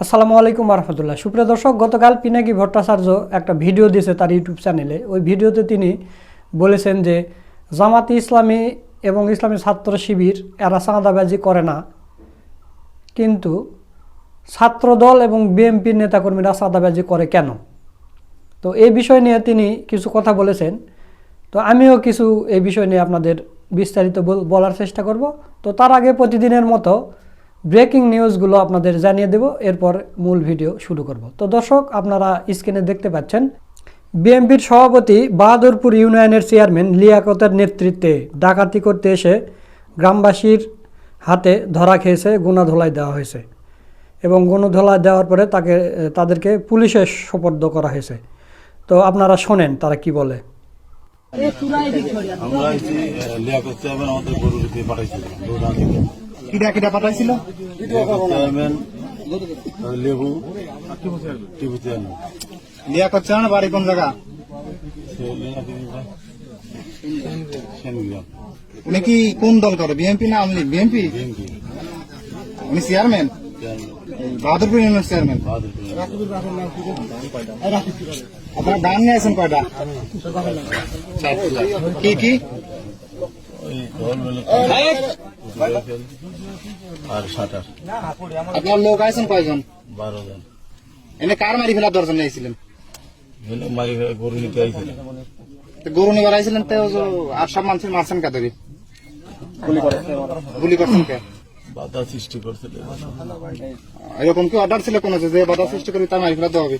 আসসালামু আলাইকুম রহমতুল্লাহ সুপ্রিয় দর্শক, গতকাল পিনাকি ভট্টাচার্য একটা ভিডিও দিয়েছে তার ইউটিউব চ্যানেলে। ওই ভিডিওতে তিনি বলেছেন যে, জামাতি ইসলামী এবং ইসলামী ছাত্র শিবির, এরা চাঁদাবাজি করে না। কিন্তু ছাত্রদল এবং বিএনপির নেতাকর্মীরা চাঁদাবাজি করে কেন? তো এই বিষয় নিয়ে তিনি কিছু কথা বলেছেন। তো আমিও কিছু এই বিষয় নিয়ে আপনাদের বিস্তারিত বল- বলার চেষ্টা করব। তো তার আগে প্রতিদিনের মতো ব্রেকিং নিউজগুলো আপনাদের জানিয়ে দেব, এরপর মূল ভিডিও শুরু করব। তো দর্শক, আপনারা স্ক্রিনে দেখতে পাচ্ছেন, বিএনপির সভাপতি বাহাদুরপুর ইউনিয়নের চেয়ারম্যান লিয়াকতের নেতৃত্বে ডাকাতি করতে এসে গ্রামবাসীর হাতে ধরা খেয়েছে, গুণাধোলাই দেওয়া হয়েছে এবং গণধোলা দেওয়ার পরে তাকে, তাদেরকে পুলিশে সোপর্দ করা হয়েছে। তো আপনারা শোনেন, তারা কি বলে? আমরা লিয়াকত আমাদের গরু দিতে কিরা কিরা পাঠাইছিল? লেবু টিভি চেয়ারম্যান লিয়া করছে না বাড়ি কোন জায়গা? উনি কি কোন দল করে বিএনপি না আমলি বিএনপি উনি চেয়ারম্যান বাহাদুরপুর ইউনিয়ন চেয়ারম্যান আপনার গান নিয়ে আছেন কয়টা? কি কি? আর আপনার লোক আছেন কয়জন? বারো জন। এনে কার মারি ফেলার দর্শন নিয়েছিলেন? মারি ফেলে গরু নিতে আইছিল তো গরু নিবার আইছিলেন তো আর সব মানুষ মারছেন গুলি করছেন কে? বাধা সৃষ্টি করছিল এরকম কি অর্ডার ছিল কোন যে বাধা সৃষ্টি করে তার মারি ফেলা দেওয়া হবে?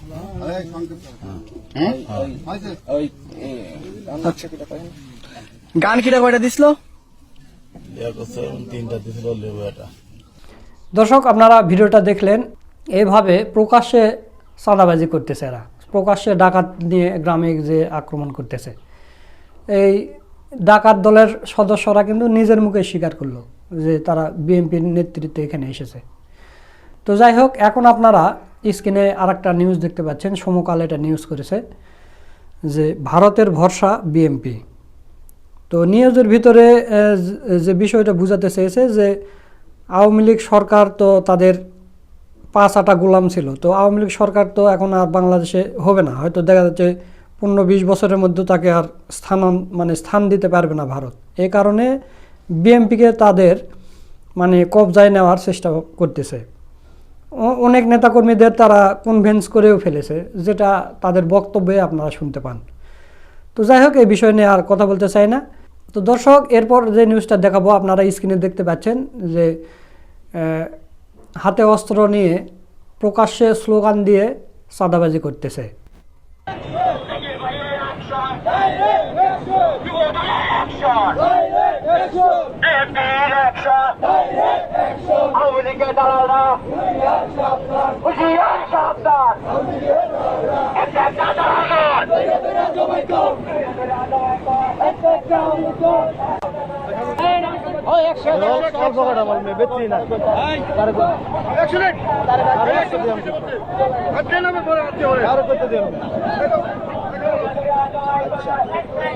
হুম? গান কিটা কয়টা দিছিল? তিনটা দিছিল লেবু একটা দর্শক, আপনারা ভিডিওটা দেখলেন, এভাবে প্রকাশ্যে চাঁদাবাজি করতেছে এরা। প্রকাশ্যে ডাকাত নিয়ে গ্রামে যে আক্রমণ করতেছে। এই ডাকাত দলের সদস্যরা কিন্তু নিজের মুখে স্বীকার করল যে তারা বিএনপির নেতৃত্বে এখানে এসেছে। তো যাই হোক, এখন আপনারা স্ক্রিনে আর একটা নিউজ দেখতে পাচ্ছেন। সমকাল এটা নিউজ করেছে যে ভারতের ভরসা বিএনপি। তো নিউজের ভিতরে যে বিষয়টা বোঝাতে চেয়েছে যে আওয়ামী লীগ সরকার তো তাদের পাঁচ আটা গোলাম ছিল। তো আওয়ামী লীগ সরকার তো এখন আর বাংলাদেশে হবে না। হয়তো দেখা যাচ্ছে পনেরো বিশ বছরের মধ্যে তাকে আর স্থান মানে স্থান দিতে পারবে না ভারত। এই কারণে বিএনপিকে তাদের মানে কবজায় নেওয়ার চেষ্টা করতেছে। অনেক নেতাকর্মীদের তারা কনভেন্স করেও ফেলেছে, যেটা তাদের বক্তব্যে আপনারা শুনতে পান। তো যাই হোক, এই বিষয় নিয়ে আর কথা বলতে চাই না। তো দর্শক এরপর যে নিউজটা দেখাবো আপনারা স্ক্রিনে দেখতে পাচ্ছেন যে হাতে অস্ত্র নিয়ে প্রকাশ্যে স্লোগান দিয়ে চাঁদাবাজি করতেছে Action, action! Take it away, action! Jordan, action! Take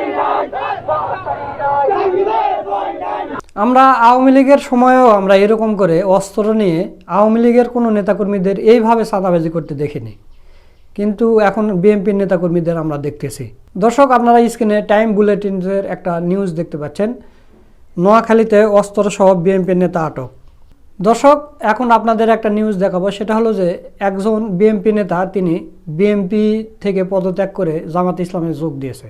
আমরা আওয়ামী লীগের সময়েও আমরা এরকম করে অস্ত্র নিয়ে আওয়ামী লীগের কোনো নেতাকর্মীদের এইভাবে চাঁদাবাজি করতে দেখিনি। কিন্তু এখন বিএনপির নেতাকর্মীদের আমরা দেখতেছি। দর্শক, আপনারা স্ক্রিনে টাইম বুলেটিনের একটা নিউজ দেখতে পাচ্ছেন। নোয়াখালীতে অস্ত্র সহ বিএনপির নেতা আটক। দর্শক, এখন আপনাদের একটা নিউজ দেখাবো। সেটা হলো যে একজন বিএনপি নেতা, তিনি বিএনপি থেকে পদত্যাগ করে জামাত ইসলামে যোগ দিয়েছে।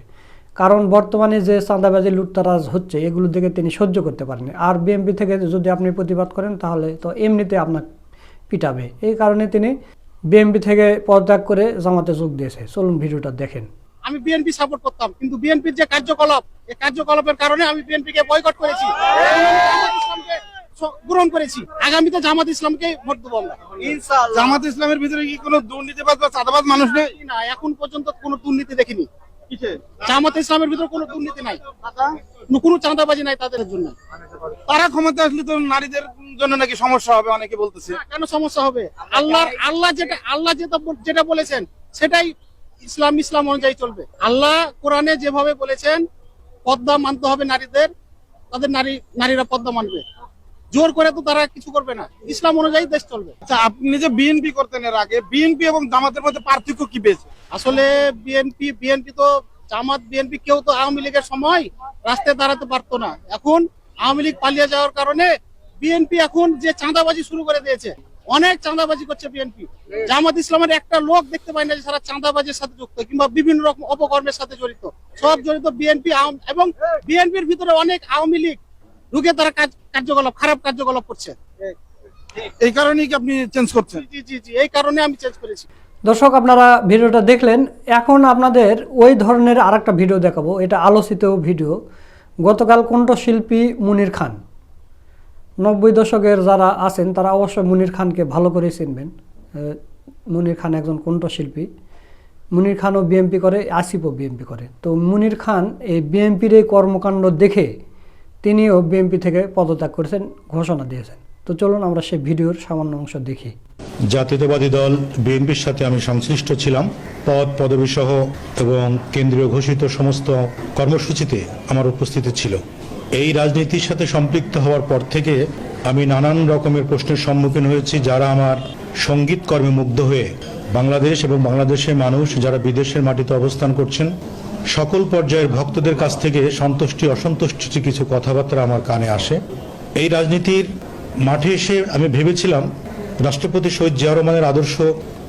কারণ বর্তমানে যে চাঁদাবাজি লুটতারাজ হচ্ছে এগুলো দেখে তিনি সহ্য করতে পারেনি আর বিএনপি থেকে যদি আপনি প্রতিবাদ করেন তাহলে তো এমনিতে আপনার পিটাবে। এই কারণে তিনি বিএনপি থেকে পদত্যাগ করে জামাতে যোগ দিয়েছে। চলুন ভিডিওটা দেখেন। আমি বিএনপি সাপোর্ট করতাম কিন্তু বিএনপির যে কার্যকলাপ এই কার্যকলাপের কারণে আমি বিএনপিকে বয়কট করেছি। গ্রহণ করেছি। আগামীতে জামাত ইসলামকে ভোট দেবো আমরা। জামাত ইসলামের ভিতরে কি কোনো দুর্নীতিবাদ বা চাঁদাবাদ মানুষ নেই? না এখন পর্যন্ত কোনো দুর্নীতি দেখিনি। জামাত ইসলামের ভিতরে কোনো দুর্নীতি নাই। কোনো চাঁদাবাজি নাই তাদের জন্য। তারা ক্ষমতা আসলে তো নারীদের জন্য নাকি সমস্যা হবে অনেকে বলতেছে। কেন সমস্যা হবে? আল্লাহ আল্লাহ যেটা আল্লাহ যেটা যেটা বলেছেন সেটাই ইসলাম ইসলাম অনুযায়ী চলবে। আল্লাহ কোরআনে যেভাবে বলেছেন পদ্মা মানতে হবে নারীদের তাদের নারী নারীরা পদ্মা মানবে। জোর করে তো তারা কিছু করবে না। ইসলাম অনুযায়ী দেশ চলবে। আচ্ছা আপনি যে বিএনপি করতেন এর আগে বিএনপি এবং জামাতের মধ্যে পার্থক্য কি পেয়েছে আসলে বিএনপি বিএনপি তো জামাত বিএনপি কেউ তো আওয়ামী লীগের সময় রাস্তায় দাঁড়াতে পারতো না। এখন আওয়ামী লীগ পালিয়ে যাওয়ার কারণে বিএনপি এখন যে চাঁদাবাজি শুরু করে দিয়েছে অনেক চাঁদাবাজি করছে বিএনপি। জামাত ইসলামের একটা লোক দেখতে পাই না যে সারা চাঁদাবাজির সাথে যুক্ত কিংবা বিভিন্ন রকম অপকর্মের সাথে জড়িত। সব জড়িত বিএনপি এবং বিএনপির ভিতরে অনেক আওয়ামী লীগ ঢুকে তারা কাজ কার্যকলাপ খারাপ কার্যকলাপ করছে। এই কারণেই কি আপনি চেঞ্জ করছেন? জি জি জি এই কারণে আমি চেঞ্জ করেছি। দর্শক আপনারা ভিডিওটা দেখলেন। এখন আপনাদের ওই ধরনের আরেকটা ভিডিও দেখাবো। এটা আলোচিত ভিডিও। গতকাল কণ্ঠশিল্পী মুনির খান। নব্বই দশকের যারা আছেন তারা অবশ্যই মুনির খানকে ভালো করে চিনবেন। মুনির খান একজন কণ্ঠশিল্পী। মুনির খানও বিএমপি করে আসিফও বিএমপি করে। তো মুনির খান এই বিএমপির এই কর্মকাণ্ড দেখে তিনিও বিএনপি থেকে পদত্যাগ করেছেন, ঘোষণা দিয়েছেন। তো চলুন আমরা সেই ভিডিওর সামান্য অংশ দেখি। জাতীয়তাবাদী দল বিএনপির সাথে আমি সংশ্লিষ্ট ছিলাম। পদ পদবী সহ এবং কেন্দ্রীয় ঘোষিত সমস্ত কর্মসূচিতে আমার উপস্থিতি ছিল। এই রাজনীতির সাথে সম্পৃক্ত হওয়ার পর থেকে আমি নানান রকমের প্রশ্নের সম্মুখীন হয়েছি, যারা আমার সংগীত কর্মে মুগ্ধ হয়ে বাংলাদেশ এবং বাংলাদেশের মানুষ, যারা বিদেশের মাটিতে অবস্থান করছেন সকল পর্যায়ের ভক্তদের কাছ থেকে সন্তুষ্টি, অসন্তুষ্টি কিছু কথাবার্তা আমার কানে আসে, এই রাজনীতির মাঠে এসে আমি ভেবেছিলাম রাষ্ট্রপতি শহীদ জিয়া রহমানের আদর্শ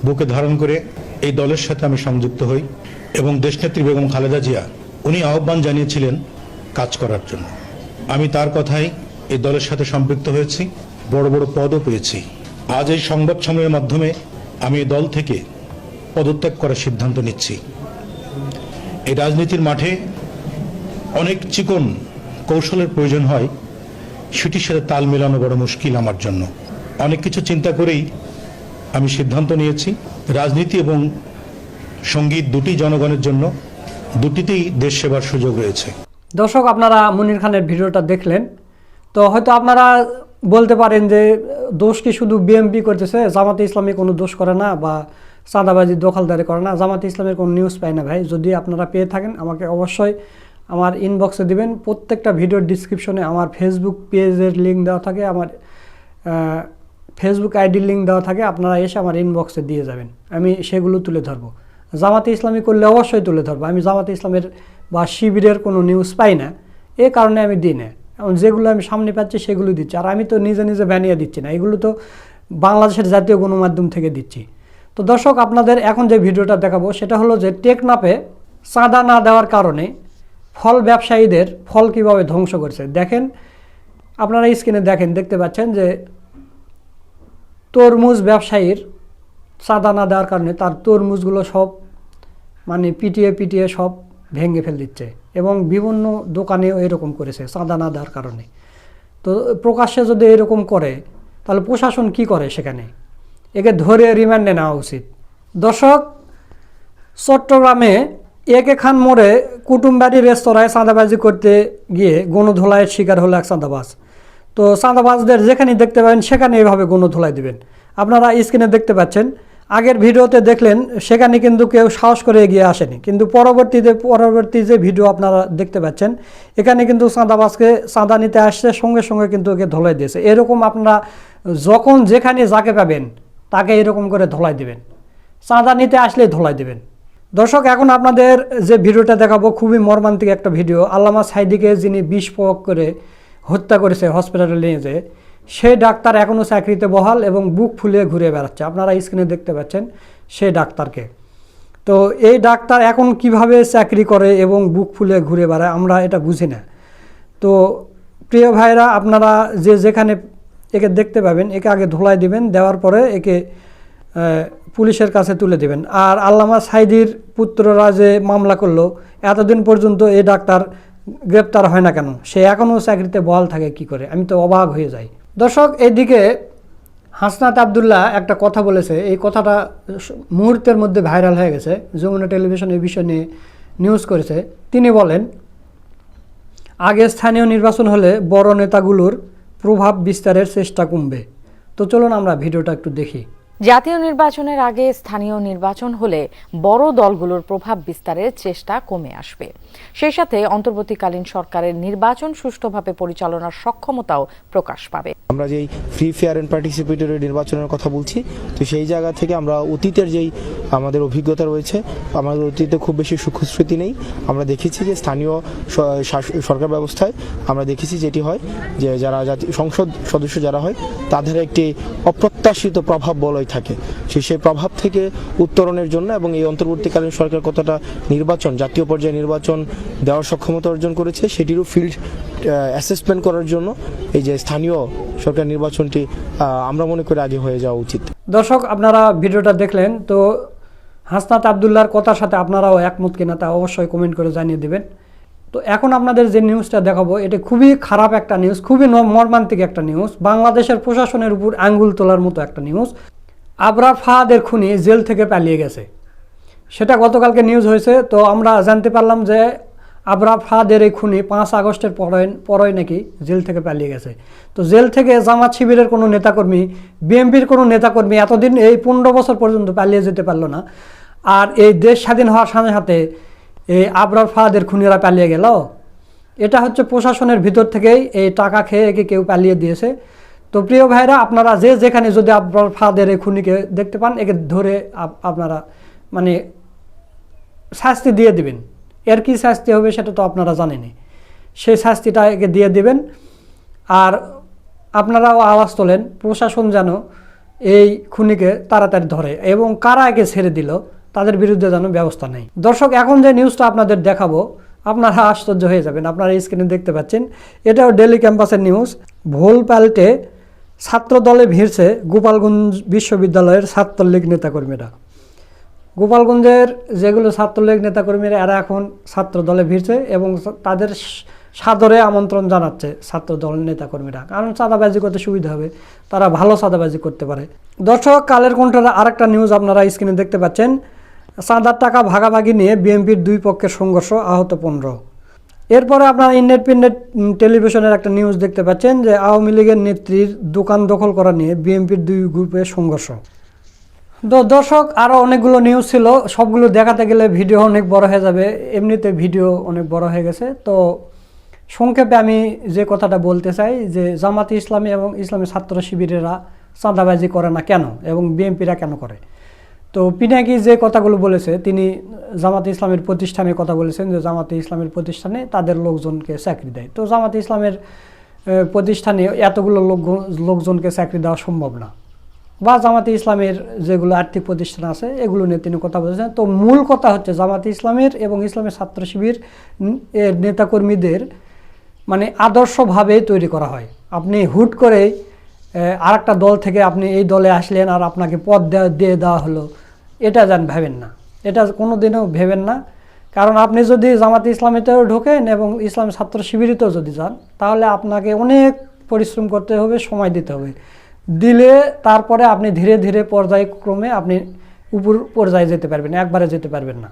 বুকে ধারণ করে এই দলের সাথে আমি সংযুক্ত হই এবং দেশনেত্রী বেগম খালেদা জিয়া, উনি আহ্বান জানিয়েছিলেন কাজ করার জন্য। আমি তার কথাই এই দলের সাথে সম্পৃক্ত হয়েছি, বড় বড় পদও পেয়েছি। আজ এই সংবাদ সম্মেলনের মাধ্যমে আমি এই দল থেকে পদত্যাগ করার সিদ্ধান্ত নিচ্ছি। এই রাজনীতির মাঠে অনেক চিকন কৌশলের প্রয়োজন হয় সেটির সাথে তাল মেলানো বড় মুশকিল আমার জন্য। অনেক কিছু চিন্তা করেই আমি সিদ্ধান্ত নিয়েছি, রাজনীতি এবং সংগীত দুটি জনগণের জন্য, দুটিতেই দেশ সেবার সুযোগ রয়েছে। দর্শক, আপনারা মুনির খানের ভিডিওটা দেখলেন। তো হয়তো আপনারা বলতে পারেন যে দোষ কি শুধু বিএমপি করতেছে? জামাতে ইসলামী কোনো দোষ করে না বা চাঁদাবাজি দখলদারি করে না। জামাতে ইসলামের কোনো নিউজ পায় না ভাই। যদি আপনারা পেয়ে থাকেন, আমাকে অবশ্যই আমার ইনবক্সে দিবেন। প্রত্যেকটা ভিডিওর ডিসক্রিপশনে আমার ফেসবুক পেজের লিঙ্ক দেওয়া থাকে, আমার ফেসবুক আইডির লিঙ্ক দেওয়া থাকে। আপনারা এসে আমার ইনবক্সে দিয়ে যাবেন। আমি সেগুলো তুলে ধরবো। জামাতে ইসলামী করলে অবশ্যই তুলে ধরবো। আমি জামাতে ইসলামের বা শিবিরের কোনো নিউজ পাই না। এ কারণে আমি দিই না। যেগুলো আমি সামনে পাচ্ছি, সেগুলো দিচ্ছি। আর আমি তো নিজে নিজে বানিয়ে দিচ্ছি না। এগুলো তো বাংলাদেশের জাতীয় গণমাধ্যম থেকে দিচ্ছি। তো দর্শক, আপনাদের এখন যে ভিডিওটা দেখাবো, সেটা হলো যে টেকনাপে চাঁদা না দেওয়ার কারণে ফল ব্যবসায়ীদের ফল কীভাবে ধ্বংস করছে। দেখেন, আপনারা স্ক্রিনে দেখেন, দেখতে পাচ্ছেন যে তরমুজ ব্যবসায়ীর চাঁদা না দেওয়ার কারণে তার তরমুজগুলো সব মানে পিটিয়ে পিটিয়ে সব ভেঙে ফেল দিচ্ছে এবং বিভিন্ন দোকানেও এরকম করেছে, চাঁদা না দেওয়ার কারণে। তো প্রকাশ্যে যদি এরকম করে, তাহলে প্রশাসন কি করে সেখানে? একে ধরে রিমান্ডে নেওয়া উচিত। দর্শক, চট্টগ্রামে একে খান মোড়ে কুটুমবাড়ি রেস্তোরাঁয় চাঁদাবাজি করতে গিয়ে গণধোলাইয়ের শিকার হলো এক চাঁদাবাজ। তো চাঁদাবাজদের যেখানেই দেখতে পাবেন সেখানে এইভাবে গণধোলাই দিবেন। আপনারা স্ক্রিনে দেখতে পাচ্ছেন, আগের ভিডিওতে দেখলেন, সেখানে কিন্তু কেউ সাহস করে এগিয়ে আসেনি। কিন্তু পরবর্তীতে, পরবর্তী যে ভিডিও আপনারা দেখতে পাচ্ছেন, এখানে কিন্তু চাঁদাবাজকে চাঁদা নিতে আসছে, সঙ্গে সঙ্গে কিন্তু ওকে ধলাই দিয়েছে। এরকম আপনারা যখন যেখানে যাকে পাবেন তাকে এরকম করে ধোলাই দেবেন। চাঁদা নিতে আসলেই ধোলাই দেবেন। দর্শক, এখন আপনাদের যে ভিডিওটা দেখাবো, খুবই মর্মান্তিক একটা ভিডিও। আল্লামা সাইদিকে যিনি বিষ প্রয়োগ করে হত্যা করেছে হসপিটালে নিয়ে যেয়ে সেই ডাক্তার এখনও চাকরিতে বহাল এবং বুক ফুলিয়ে ঘুরে বেড়াচ্ছে। আপনারা স্ক্রিনে দেখতে পাচ্ছেন সেই ডাক্তারকে। তো এই ডাক্তার এখন কীভাবে চাকরি করে এবং বুক ফুলে ঘুরে বেড়ায়, আমরা এটা বুঝি না। তো প্রিয় ভাইরা, আপনারা যে যেখানে একে দেখতে পাবেন, একে আগে ধোলাই দিবেন, দেওয়ার পরে একে পুলিশের কাছে তুলে দিবেন। আর আল্লামা সাইদির পুত্ররা যে মামলা করল, এতদিন পর্যন্ত এই ডাক্তার গ্রেপ্তার হয় না কেন? সে এখনও চাকরিতে বহাল থাকে কি করে? আমি তো অবাক হয়ে যাই। দর্শক এইদিকে হাসনাত আবদুল্লাহ একটা কথা বলেছে। এই কথাটা মুহূর্তের মধ্যে ভাইরাল হয়ে গেছে। যমুনা টেলিভিশন এই বিষয় নিয়ে নিউজ করেছে। তিনি বলেন, আগে স্থানীয় নির্বাচন হলে বড় নেতাগুলোর প্রভাব বিস্তারের চেষ্টা কমবে। তো চলুন আমরা ভিডিওটা একটু দেখি। জাতীয় নির্বাচনের আগে স্থানীয় নির্বাচন হলে বড় দলগুলোর প্রভাব বিস্তারের চেষ্টা কমে আসবে। সেই সাথে অন্তর্বর্তীকালীন সরকারের নির্বাচন সুষ্ঠুভাবে পরিচালনার সক্ষমতাও প্রকাশ পাবে। আমরা যেই ফ্রি ফেয়ার অ্যান্ড পার্টিসিপেটরি নির্বাচনের কথা বলছি, তো সেই জায়গা থেকে আমরা অতীতের যেই আমাদের অভিজ্ঞতা রয়েছে, আমাদের অতীতে খুব বেশি সুখস্মৃতি নেই। আমরা দেখেছি যে স্থানীয় সরকার ব্যবস্থায় আমরা দেখেছি যেটি হয় যে যারা সংসদ সদস্য যারা হয়, তাদের একটি অপ্রত্যাশিত প্রভাব বলয় থাকে। সেই সেই প্রভাব থেকে উত্তরণের জন্য এবং এই অন্তর্বর্তীকালীন সরকার কতটা নির্বাচন, জাতীয় পর্যায়ে নির্বাচন দেওয়ার সক্ষমতা অর্জন করেছে, সেটিরও ফিল্ড অ্যাসেসমেন্ট করার জন্য এই যে স্থানীয় সরকার নির্বাচনটি আমরা মনে করি আগে হয়ে যাওয়া উচিত। দর্শক, আপনারা ভিডিওটা দেখলেন, তো হাসনাত আবদুল্লাহর কথার সাথে আপনারাও একমত কিনা তা অবশ্যই কমেন্ট করে জানিয়ে দেবেন। তো এখন আপনাদের যে নিউজটা দেখাবো, এটা খুবই খারাপ একটা নিউজ খুবই মর্মান্তিক একটা নিউজ বাংলাদেশের প্রশাসনের উপর আঙ্গুল তোলার মতো একটা নিউজ আবরার ফাহাদের খুনি জেল থেকে পালিয়ে গেছে। সেটা গতকালকে নিউজ হয়েছে। তো আমরা জানতে পারলাম যে আবরা ফাদের এই খুনি পাঁচ আগস্টের পরে পরই নাকি জেল থেকে পালিয়ে গেছে। তো জেল থেকে জামাত শিবিরের কোনো নেতাকর্মী, বিএনপির কোনো নেতাকর্মী এতদিন এই পনেরো বছর পর্যন্ত পালিয়ে যেতে পারল না। আর এই দেশ স্বাধীন হওয়ার সাথে সাথে এই আবরার ফাদের খুনিরা পালিয়ে গেল। এটা হচ্ছে প্রশাসনের ভিতর থেকেই এই টাকা খেয়ে একে কেউ পালিয়ে দিয়েছে। তো প্রিয় ভাইরা আপনারা যে যেখানে যদি আপনার ফাদের এই খুনিকে দেখতে পান, একে ধরে আপ- আপনারা মানে শাস্তি দিয়ে দিবেন। এর কি শাস্তি হবে সেটা তো আপনারা জানেনই। সেই শাস্তিটা একে দিয়ে দিবেন। আর আপনারাও আওয়াজ তোলেন, প্রশাসন যেন এই খুনিকে তাড়াতাড়ি ধরে এবং কারা একে ছেড়ে দিল, তাদের বিরুদ্ধে যেন ব্যবস্থা নেই দর্শক, এখন যে নিউজটা আপনাদের দেখাবো, আপনারা আশ্চর্য হয়ে যাবেন। আপনারা স্ক্রিনে দেখতে পাচ্ছেন, এটাও ডেলি ক্যাম্পাসের নিউজ ভুল পাল্টে ছাত্র দলে ভিড়ছে গোপালগঞ্জ বিশ্ববিদ্যালয়ের ছাত্রলীগ নেতাকর্মীরা। গোপালগঞ্জের যেগুলো ছাত্রলীগ নেতাকর্মীরা, এরা এখন ছাত্র দলে ভিড়ছে এবং তাদের সাদরে আমন্ত্রণ জানাচ্ছে ছাত্র দল নেতাকর্মীরা। কারণ চাঁদাবাজি করতে সুবিধা হবে, তারা ভালো চাঁদাবাজি করতে পারে। দর্শক, কালের কণ্ঠের আরেকটা নিউজ আপনারা স্ক্রিনে দেখতে পাচ্ছেন। চাঁদার টাকা ভাগাভাগি নিয়ে বিএনপির দুই পক্ষের সংঘর্ষ আহত পনেরো। এরপরে আপনারা ইন্ডিপেন্ডেন্ট টেলিভিশনের একটা নিউজ দেখতে পাচ্ছেন যে আওয়ামী লীগের নেত্রীর দোকান দখল করা নিয়ে বিএনপির দুই গ্রুপে সংঘর্ষ। তো দর্শক আরও অনেকগুলো নিউজ ছিল, সবগুলো দেখাতে গেলে ভিডিও অনেক বড় হয়ে যাবে, এমনিতে ভিডিও অনেক বড় হয়ে গেছে। তো সংক্ষেপে আমি যে কথাটা বলতে চাই, যে জামাতি ইসলামী এবং ইসলামী ছাত্র শিবিরেরা চাঁদাবাজি করে না কেন এবং বিএনপিরা কেন করে? তো পিনাকি যে কথাগুলো বলেছে, তিনি জামাতে ইসলামের প্রতিষ্ঠানের কথা বলেছেন যে জামাতে ইসলামের প্রতিষ্ঠানে তাদের লোকজনকে চাকরি দেয়। তো জামাতে ইসলামের প্রতিষ্ঠানে এতগুলো লোক, লোকজনকে চাকরি দেওয়া সম্ভব না। বা জামাতে ইসলামের যেগুলো আর্থিক প্রতিষ্ঠান আছে, এগুলো নিয়ে তিনি কথা বলেছেন। তো মূল কথা হচ্ছে জামাতে ইসলামের এবং ইসলামের ছাত্র শিবির এর নেতাকর্মীদের মানে আদর্শভাবে তৈরি করা হয়। আপনি হুট করে আর দল থেকে আপনি এই দলে আসলেন আর আপনাকে পদ দেওয়া দিয়ে দেওয়া হলো, এটা যান ভাবেন না। এটা কোনো দিনও ভেবেন না। কারণ আপনি যদি জামাতে ইসলামীতেও ঢোকেন এবং ইসলাম ছাত্র শিবিরেতেও যদি যান, তাহলে আপনাকে অনেক পরিশ্রম করতে হবে, সময় দিতে হবে। দিলে তারপরে আপনি ধীরে ধীরে পর্যায়ক্রমে আপনি উপর পর্যায়ে যেতে পারবেন, একবারে যেতে পারবেন না।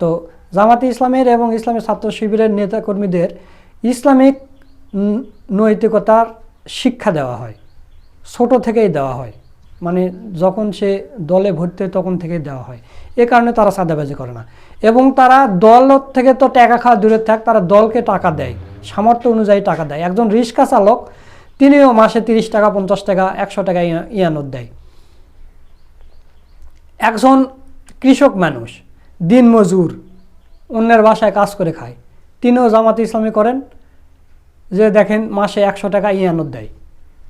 তো জামাতে ইসলামের এবং ইসলামের ছাত্র শিবিরের নেতাকর্মীদের ইসলামিক নৈতিকতার শিক্ষা দেওয়া হয়, ছোট থেকেই দেওয়া হয়। মানে যখন সে দলে ভর্তি তখন থেকেই দেওয়া হয়। এ কারণে তারা সাদাবাজি করে না। এবং তারা দল থেকে তো টাকা খাওয়া দূরে থাক, তারা দলকে টাকা দেয়, সামর্থ্য অনুযায়ী টাকা দেয়। একজন রিক্সা চালক, তিনিও মাসে তিরিশ টাকা, পঞ্চাশ টাকা, একশো টাকা ইয়া- ইয়ানত দেয়। একজন কৃষক মানুষ দিনমজুর অন্যের বাসায় কাজ করে খায়। তিনিও জামাত ইসলামী করেন, যে দেখেন মাসে একশো টাকা ইয়ানত দেয়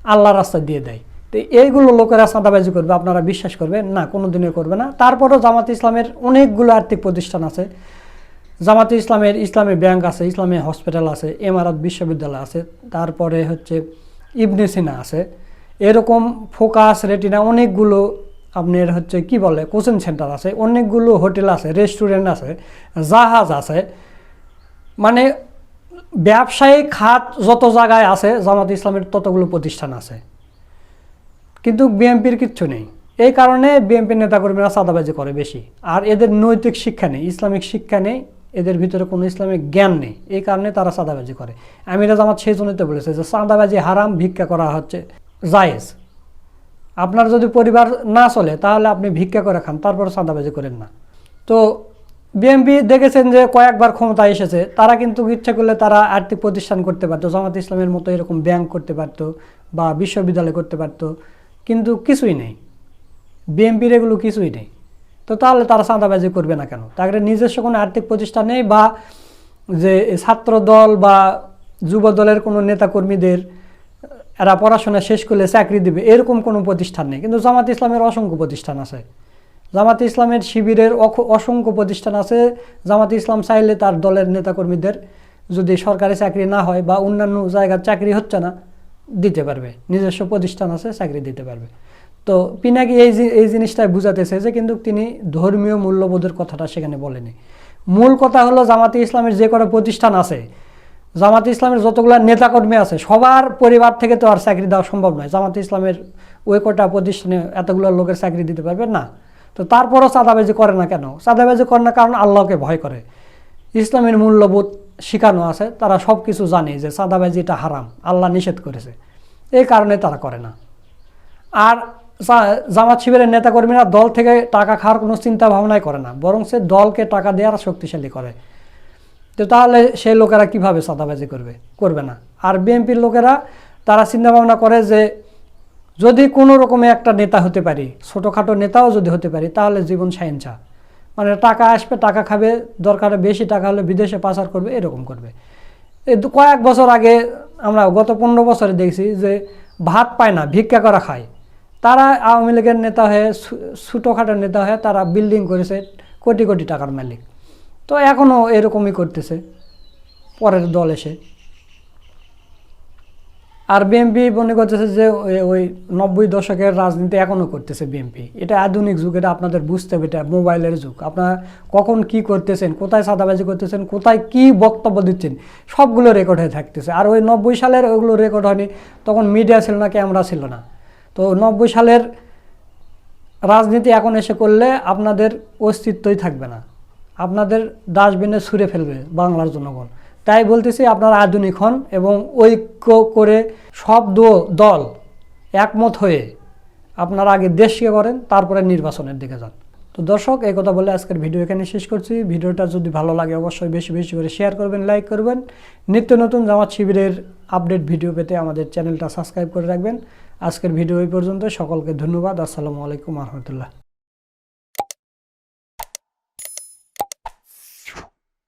আল্লাহ রাস্তা দিয়ে দেয়। তো এইগুলো লোকেরা চাঁদাবাজি করবে, আপনারা বিশ্বাস করবেন? না কোনো দিনে করবে না। তারপরেও জামাত ইসলামের অনেকগুলো আর্থিক প্রতিষ্ঠান আছে। জামাতে ইসলামের, ইসলামী ব্যাংক আছে, ইসলামী হসপিটাল আছে, এমারত বিশ্ববিদ্যালয় আছে, তারপরে হচ্ছে ইবনে সিনা আছে। এরকম ফোকাস রেটিনা অনেকগুলো আপনার হচ্ছে কি বলে, কোচিং সেন্টার আছে, অনেকগুলো হোটেল আছে, রেস্টুরেন্ট আছে, জাহাজ আছে। মানে ব্যবসায়িক খাত যত জায়গায় আছে, জামাত ইসলামের ততগুলো প্রতিষ্ঠান আছে। কিন্তু বিএনপির কিচ্ছু নেই। এই কারণে বিএনপির নেতাকর্মীরা চাঁদাবাজি করে বেশি। আর এদের নৈতিক শিক্ষা নেই, ইসলামিক শিক্ষা নেই, এদের ভিতরে কোনো ইসলামিক জ্ঞান নেই। এই কারণে তারা চাঁদাবাজি করে। আমিরা জামাত সেই জন্যই তো বলেছে যে চাঁদাবাজি হারাম, ভিক্ষা করা হচ্ছে জায়েজ। আপনার যদি পরিবার না চলে, তাহলে আপনি ভিক্ষা করে খান তারপর চাঁদাবাজি করেন না। তো বিএনপি দেখেছেন যে কয়েকবার ক্ষমতায় এসেছে, তারা কিন্তু ইচ্ছা করলে তারা আর্থিক প্রতিষ্ঠান করতে পারতো, জামাত ইসলামের মতো এরকম ব্যাংক করতে পারতো বা বিশ্ববিদ্যালয় করতে পারতো। কিন্তু কিছুই নেই। বিএনপির এগুলো কিছুই নেই। তো তাহলে তারা চাঁদাবাজি করবে না কেন? তাদের নিজস্ব কোনো আর্থিক প্রতিষ্ঠান নেই বা যে ছাত্র দল বা যুব দলের কোনো নেতাকর্মীদের, এরা পড়াশোনা শেষ করলে চাকরি দিবে, এরকম কোনো প্রতিষ্ঠান নেই। কিন্তু জামাত ইসলামের অসংখ্য প্রতিষ্ঠান আছে। জামাত ইসলামের শিবিরের অসংখ্য প্রতিষ্ঠান আছে। জামাত ইসলাম চাইলে তার দলের নেতাকর্মীদের যদি সরকারি চাকরি না হয় বা অন্যান্য জায়গার চাকরি হচ্ছে না দিতে পারবে। নিজস্ব প্রতিষ্ঠান আছে, চাকরি দিতে পারবে। তো পিনাকি এই এই জিনিসটাই বুঝাতে চেয়েছে কিন্তু তিনি ধর্মীয় মূল্যবোধের কথাটা সেখানে বলেনি। মূল কথা হলো জামাতে ইসলামের যে কটা প্রতিষ্ঠান আছে, জামাতে ইসলামের যতগুলো নেতাকর্মী আছে, সবার পরিবার থেকে তো আর চাকরি দেওয়া সম্ভব নয়। জামাতে ইসলামের ওই কটা প্রতিষ্ঠানে এতগুলো লোকের চাকরি দিতে পারবে? না। তো তারপরও চাঁদাবাজি করে না কেন? চাঁদাবাজি করে না কারণ আল্লাহকে ভয় করে। ইসলামের মূল্যবোধ শেখানো আছে, তারা সব কিছু জানে যে চাঁদাবাজি এটা হারাম, আল্লাহ নিষেধ করেছে। এই কারণে তারা করে না। আর জামাত শিবিরের নেতাকর্মীরা দল থেকে টাকা খাওয়ার কোনো চিন্তা ভাবনাই করে না, বরং সে দলকে টাকা দেওয়ার শক্তিশালী করে। তো তাহলে সেই লোকেরা কীভাবে চাঁদাবাজি করবে? করবে না। আর বিএনপির লোকেরা, তারা চিন্তা ভাবনা করে যে যদি কোনো রকমে একটা নেতা হতে পারি, ছোটোখাটো নেতাও যদি হতে পারি, তাহলে জীবন সাইনচা মানে টাকা আসবে, টাকা খাবে, দরকারে বেশি টাকা হলে বিদেশে পাচার করবে, এরকম করবে। এই কয়েক বছর আগে আমরা গত পনেরো বছরে দেখছি যে ভাত পায় না, ভিক্ষা করা খায়। তারা আওয়ামী লীগের নেতা হয়ে ছোটোখাটো নেতা হয়ে তারা বিল্ডিং করেছে কোটি কোটি টাকার মালিক। তো এখনও এরকমই করতেছে। পরের দল এসে। আর বিএনপি মনে করতেছে যে ওই- নব্বই দশকের রাজনীতি এখনও করতেছে বিএনপি এটা আধুনিক যুগ, এটা আপনাদের বুঝতে হবে, এটা মোবাইলের যুগ। আপনারা কখন কি করতেছেন, কোথায় সাদাবাজি করতেছেন, কোথায় কি বক্তব্য দিচ্ছেন, সবগুলো রেকর্ড হয়ে থাকতেছে। আর ওই নব্বই সালের ওইগুলো রেকর্ড হয়নি, তখন মিডিয়া ছিল না ক্যামেরা ছিল না। তো নব্বই সালের রাজনীতি এখন এসে করলে আপনাদের অস্তিত্বই থাকবে না। আপনাদের ডাস্টবিনে ছুঁড়ে ফেলবে বাংলার জনগণ। তাই বলতেছি আপনারা আধুনিক হন এবং ঐক্য করে সব দল একমত হয়ে আপনারা আগে দেশকে করেন তারপরে নির্বাচনের দিকে যান। তো দর্শক, এই কথা বলে আজকের ভিডিও এখানে শেষ করছি। ভিডিওটা যদি ভালো লাগে অবশ্যই বেশি বেশি করে শেয়ার করবেন, লাইক করবেন। নিত্য নতুন জামাত শিবিরের আপডেট ভিডিও পেতে আমাদের চ্যানেলটা সাবস্ক্রাইব করে রাখবেন। আজকের ভিডিও এই পর্যন্ত সকলকে ধন্যবাদ। আসসালামু আলাইকুম রহমতুল্লাহ